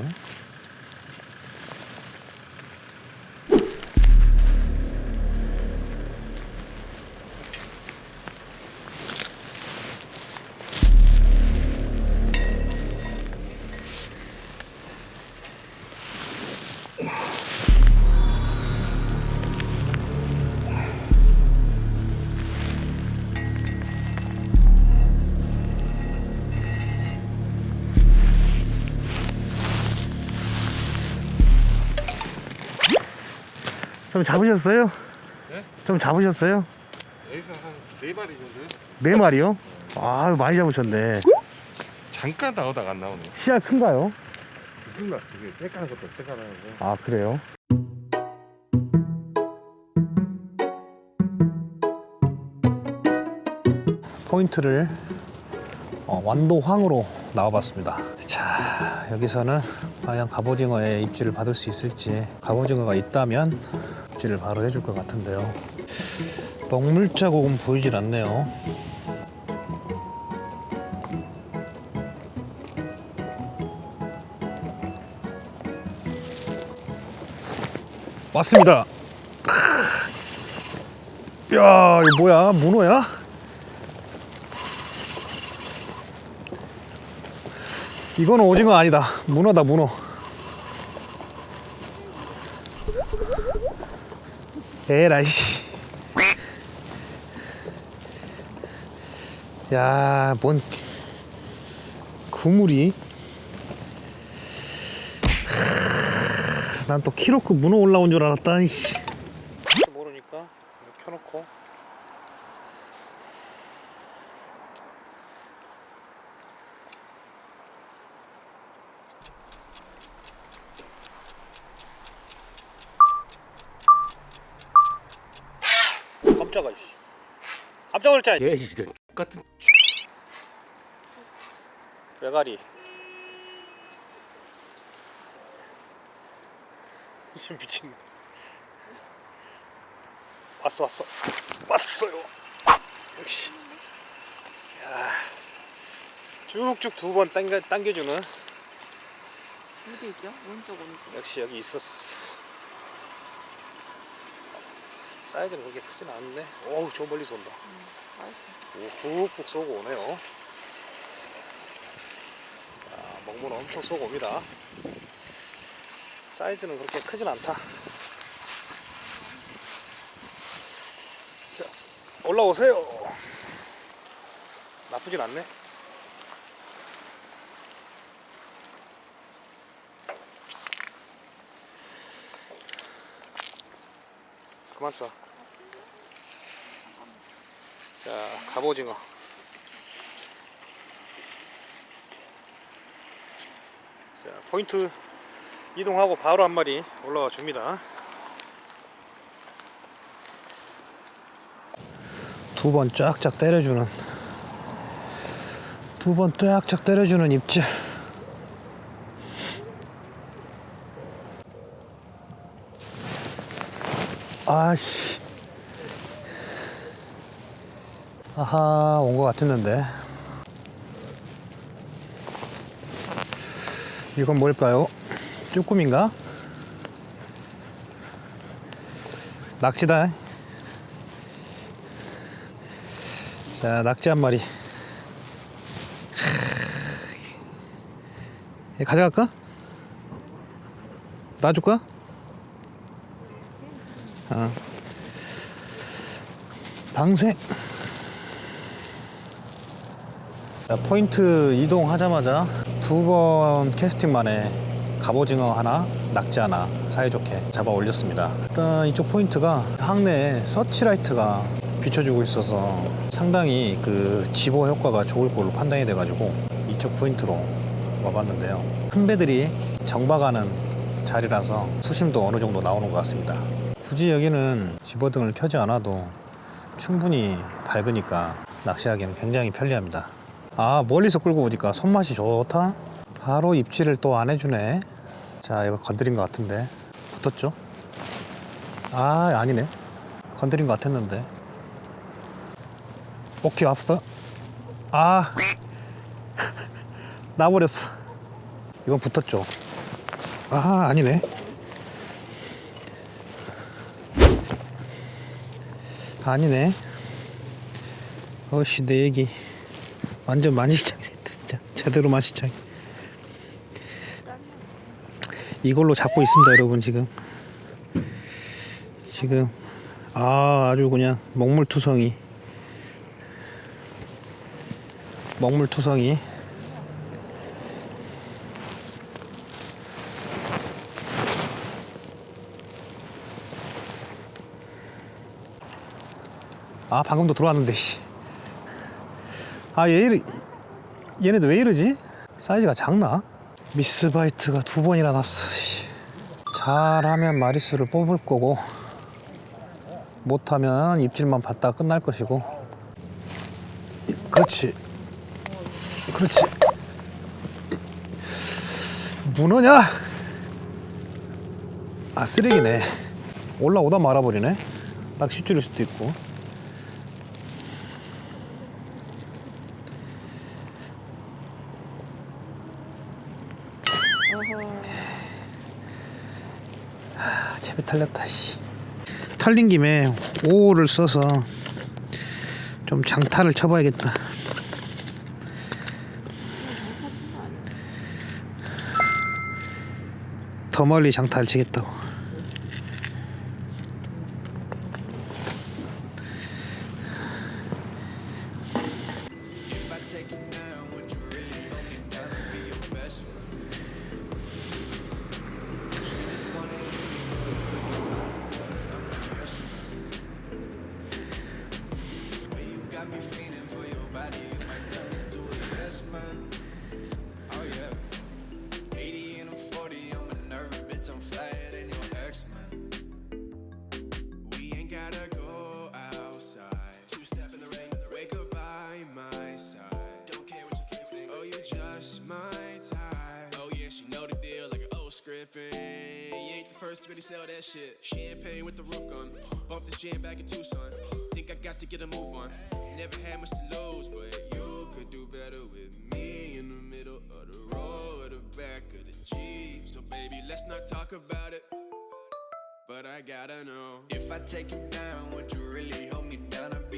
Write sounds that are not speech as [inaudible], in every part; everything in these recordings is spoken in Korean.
Huh? 좀 잡으셨어요? 네? 좀 잡으셨어요? 여기서 한 네 마리 정도? 네 마리요? 아 많이 잡으셨네. 잠깐 나오다가 안 나오네. 씨알 큰가요? 무슨 낚시? 이게 떼까는 것도 떼까는 거. 아 그래요? 포인트를 어, 완도황으로 나와봤습니다. 자 여기서는 과연 갑오징어의 입질을 받을 수 있을지 갑오징어가 있다면 입질을 바로 해줄 것 같은데요. 먹물 자국은 보이질 않네요. 왔습니다. 야, 이거 뭐야? 문어야? 이거는 오징어 아니다. 문어다, 문어. 에라이. 씨. 야, 뭔 그물이? 난 또 키로크 문어 올라온 줄 알았다. 6개월짜리 얘 이들 같은 외가리. 지금 미친. 왔어 왔어. 왔어요. 역시. 야. 쭉쭉 두 번 당겨, 당겨주는. 어디 있죠? 오른쪽 오른쪽. 역시 여기 있었어. 사이즈는 그렇게 크진 않네. 어우 저 멀리서 온다. 음. 오, 훅훅 쏘고 오네요. 자, 먹물 엄청 쏘고 옵니다. 사이즈는 그렇게 크진 않다. 자, 올라오세요. 나쁘진 않네. 그만 써. 자, 갑오징어. 자, 포인트 이동하고 바로 한 마리 올라와 줍니다. 두 번 쫙쫙 때려주는 두 번 쫙쫙 때려주는 입질. 아씨. 아하 온 것 같았는데 이건 뭘까요? 쭈꾸미인가? 낙지다 자 낙지 한 마리 얘 가져갈까? 놔줄까? 어. 방생 자, 포인트 이동하자마자 두 번 캐스팅 만에 갑오징어 하나, 낙지 하나 사이좋게 잡아 올렸습니다. 일단 이쪽 포인트가 항내에 서치라이트가 비춰주고 있어서 상당히 그 집어 효과가 좋을 걸로 판단이 돼가지고 이쪽 포인트로 와봤는데요. 큰 배들이 정박하는 자리라서 수심도 어느 정도 나오는 것 같습니다. 굳이 여기는 집어등을 켜지 않아도 충분히 밝으니까 낚시하기는 굉장히 편리합니다. 아 멀리서 끌고 오니까 손맛이 좋다. 바로 입질을 또 안 해주네. 자 이거 건드린 것 같은데 붙었죠? 아 아니네. 건드린 것 같았는데. 오케이 왔어. 아 [laughs] 나버렸어. 이건 붙었죠. 아 아니네. 아니네. 어씨 내 얘기 완전 만시창이 됐다 진짜. 제대로 만시창. 이걸로 잡고 있습니다 여러분 지금. 지금 아 아주 그냥 먹물투성이. 먹물투성이. 아 방금도 들어왔는데 씨. 아 얘 이러, 얘네들 왜 이러지? 사이즈가 작나? 미스바이트가 두 번이나 났어 씨. 잘하면 마리수를 뽑을 거고 못하면 입질만 받다 끝날 것이고. 그렇지. 그렇지. 문어냐? 아 쓰레기네. 올라오다 말아버리네. 낚싯줄일 수도 있고 털렸다 씨. 털린 김에 5호를 써서 좀 장타를 쳐봐야겠다 더 멀리 장타를 치겠다고 You me feeling for your body, you might turn into a yes, man. Oh, yeah. 80 and a 40, I'm a nervous bitch, I'm flyer than your ex, man. We ain't gotta go outside. Two step in the rain. Wake up by my side. Don't care what kids think. Oh, you're just my type. Oh yeah, she know the deal like an old script. You ain't the first to really sell that shit. Champagne with the roof gun. Bump this jam back in Tucson. Got to get a move on. Never had much to lose, but you could do better with me in the middle of the road, the back of the Jeep. So baby, let's not talk about it. But I gotta know If I take you down, would you really hold me down and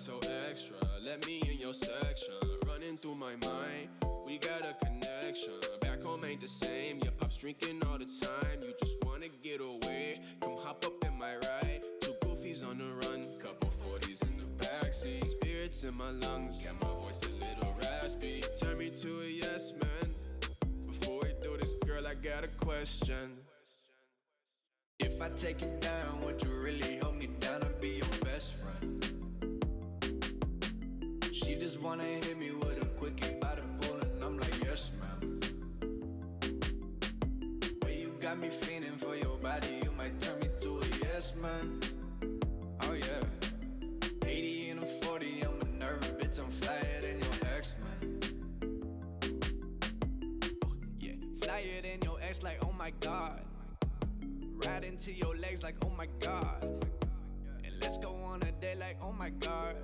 so extra? Let me in your section. Running through my mind, we got a connection. Back home ain't the same. Your pop's drinking all the time. You just wanna get away. Come hop up in my ride. Two goofies on the run, couple 40s in the backseat. Spirits in my lungs, got my voice a little raspy. Turn me to a yes man. Before we do this, girl, I got a question. If I take you down, would you really hold me down and be just wanna hit me with a quickie by the pool, and I'm like, yes, ma'am. When you got me feeling for your body, you might turn me to a yes, man. Oh, yeah. 80 and a 40, I'm a nervous bitch, I'm flyer than your ex, man. Oh, yeah. Flyer than your ex, like, oh my god. Right into your legs, like, oh my god. And let's go on a date, like, oh my god.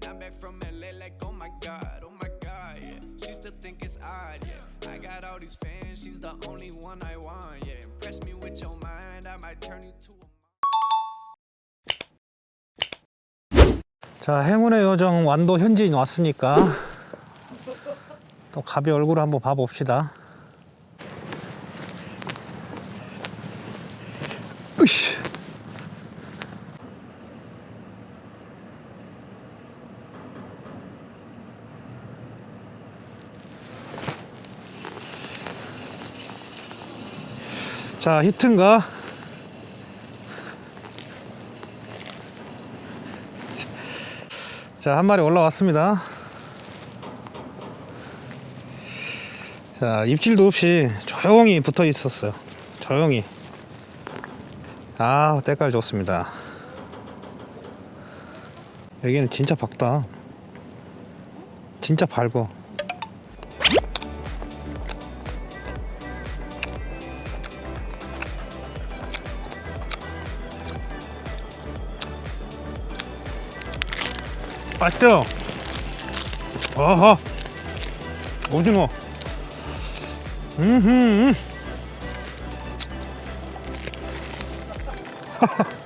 When I'm back from LA, like, oh my god, oh my god, yeah. She still think it's odd, yeah. I got all these fans, she's the only one I want, yeah. Impress me with your mind, I might turn you to a 자 행운의 요정 완도 현지인 왔으니까 또 가비 얼굴을 한번 봐봅시다 자 히트인가? 자, 한 마리 올라왔습니다. 자, 입질도 없이 조용히 붙어 있었어요. 조용히. 아, 때깔 좋습니다. 여기는 진짜 밝다. 진짜 밝어. 맛있죠? 아하 오징어. 음흠 [laughs]